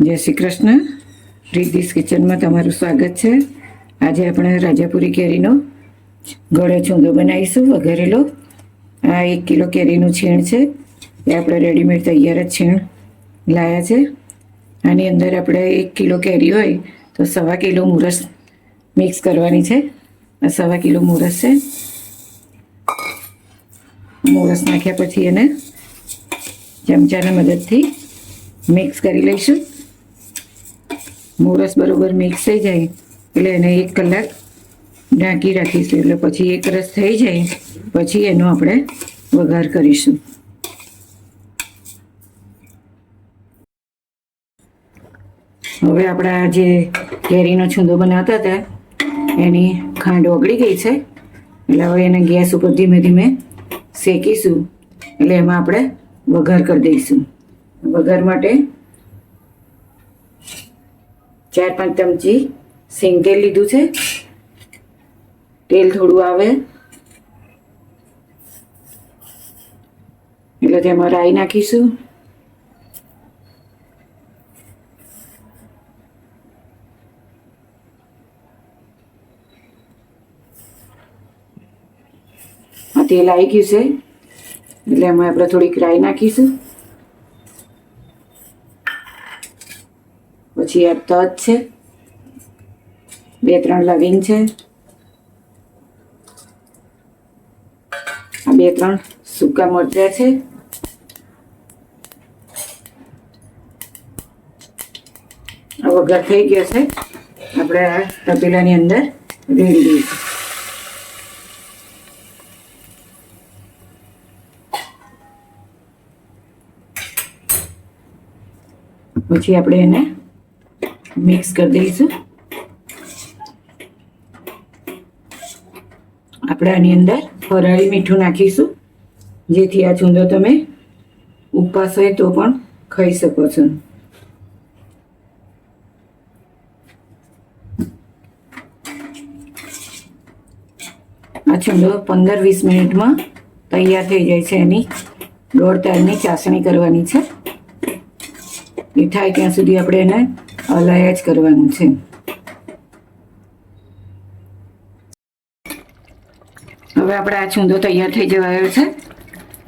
જય શ્રી કૃષ્ણ. રીતિસ કિચનમાં તમારું સ્વાગત છે. આજે આપણે રાજાપુરી કેરીનો ગળે ચૂંદો બનાવીશું વઘારેલો. આ એક કિલો કેરીનું છીણ છે. એ આપણે રેડીમેડ તૈયાર જ છીણ લાયા છે. આની અંદર આપણે એક કિલો કેરી હોય તો સવા કિલો મુરસ મિક્સ કરવાની છે. આ સવા કિલો મુરસ છે. મુરસ નાખ્યા પછી એને ચમચાના મદદથી મિક્સ કરી લઈશું. મોરસ બરોબર મિક્સ થઈ જાય. એટલે એને એક કલાક ઢાંકી રાખીશું. એટલે પછી એક રસ થઈ જાય. પછી એનો આપણે વઘાર કરીશું. હવે આપણા જે કેરીનો છૂંદો બનાવતા હતા, એની ખાંડ ઓગળી ગઈ છે. એટલે હવે એને ગેસ ઉપર ધીમે ધીમે શેકીશું. એટલે એમાં આપણે વઘાર કરી દઈશું. વઘાર માટે ચાર પાંચ ચમચી સિંગ તેલ લીધું છે. તેલ થોડું આવે. એટલે તેમાં રાઈ નાખીશું. તેલ આવી ગયું છે. એટલે એમાં આપણે થોડીક રાઈ નાખીશું. પછી આ છે. બે, ત્રણ લવિંગ છે. આ બે, ત્રણ સૂકા મરચાં છે. આ વઘાર થઈ ગયો છે. આપણે આ તપેલાની અંદર રેડી દઈશું. પછી આપણે એને મિક્સ કરી દઈશું. આપણે આની અંદર ફરાળી મીઠું નાખીશું. જેથી આ ચૂંદો તમે ઉપવાસ હોય તો પણ ખાઈ શકો છો. આ ચૂંદો પંદર વીસ મિનિટમાં તૈયાર થઈ જાય છે. એની દોઢ તારની ચાસણી કરવાની છે. થાય ત્યાં સુધી આપણે એને હલાયા જ કરવાનું છે. હવે આપણે આ છૂંદો તૈયાર થઈ જવાયો છે.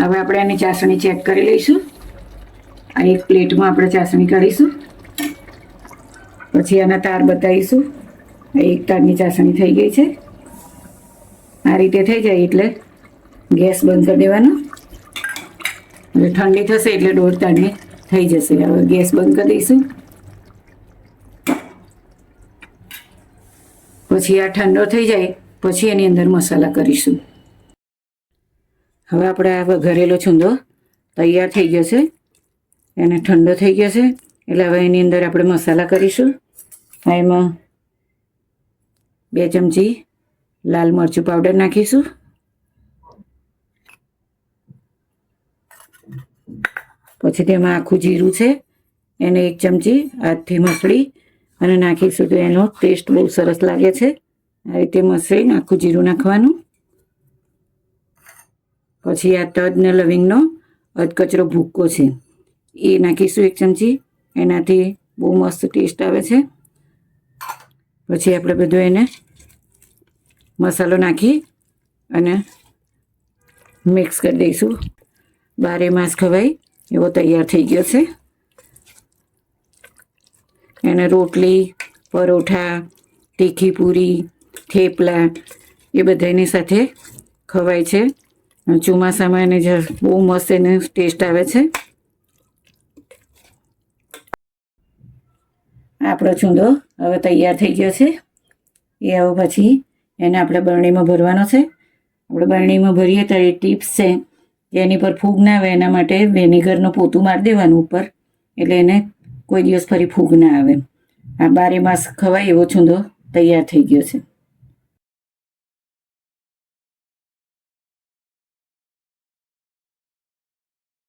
હવે આપણે એની ચાસણી ચેક કરી લઈશું. આ એક પ્લેટમાં આપણે ચાસણી કરીશું. પછી આના તાર બતાવીશું. એક તારની ચાસણી થઈ ગઈ છે. આ રીતે થઈ જાય એટલે ગેસ બંધ કરી દેવાનો. એટલે ઠંડી થશે એટલે દોઢ તારની થઈ જશે. હવે ગેસ બંધ કરી દઈશું. પછી આ ઠંડો થઈ જાય, પછી એની અંદર મસાલા કરીશું. હવે આપણે આ વઘારેલો છૂંદો તૈયાર થઈ ગયો છે. એને ઠંડો થઈ ગયો છે, એટલે હવે એની અંદર આપણે મસાલા કરીશું. એમાં બે ચમચી લાલ મરચું પાવડર નાખીશું. પછી તેમાં આખું જીરું છે, એને એક ચમચી હાથથી મસળી અને નાખીશું તો એનો ટેસ્ટ બહુ સરસ લાગે છે. આ રીતે મસળીને આખું જીરું નાખવાનું. પછી આ તજ ને લવિંગનો અધકચરો ભૂક્કો છે. એ નાખીશું એક ચમચી. એનાથી બહુ મસ્ત ટેસ્ટ આવે છે. પછી આપણે બધું એને મસાલો નાખી અને મિક્સ કરી દઈશું. બારે માસ ખવાય એવો તૈયાર થઈ ગયો છે. એને રોટલી, પરોઠા, તીખી પૂરી, થેપલા એ બધાની સાથે ખવાય છે. ચોમાસામાં એને બહુ મસ્ત એને ટેસ્ટ આવે છે. આપણો ચૂંદો હવે તૈયાર થઈ ગયો છે. એ હવે પછી એને આપણે બરણીમાં ભરવાનો છે. આપણે બરણીમાં ભરીએ તો એ ટિપ્સ છે એની પર ફૂગ ના આવે એના માટે વેનેગરનું પોતું મારી દેવાનું ઉપર. એટલે એને કોઈ દિવસ ફરી ફૂગ ના આવે. આ બારે માસ ખવાય એવો છૂંદો તૈયાર થઈ ગયો છે.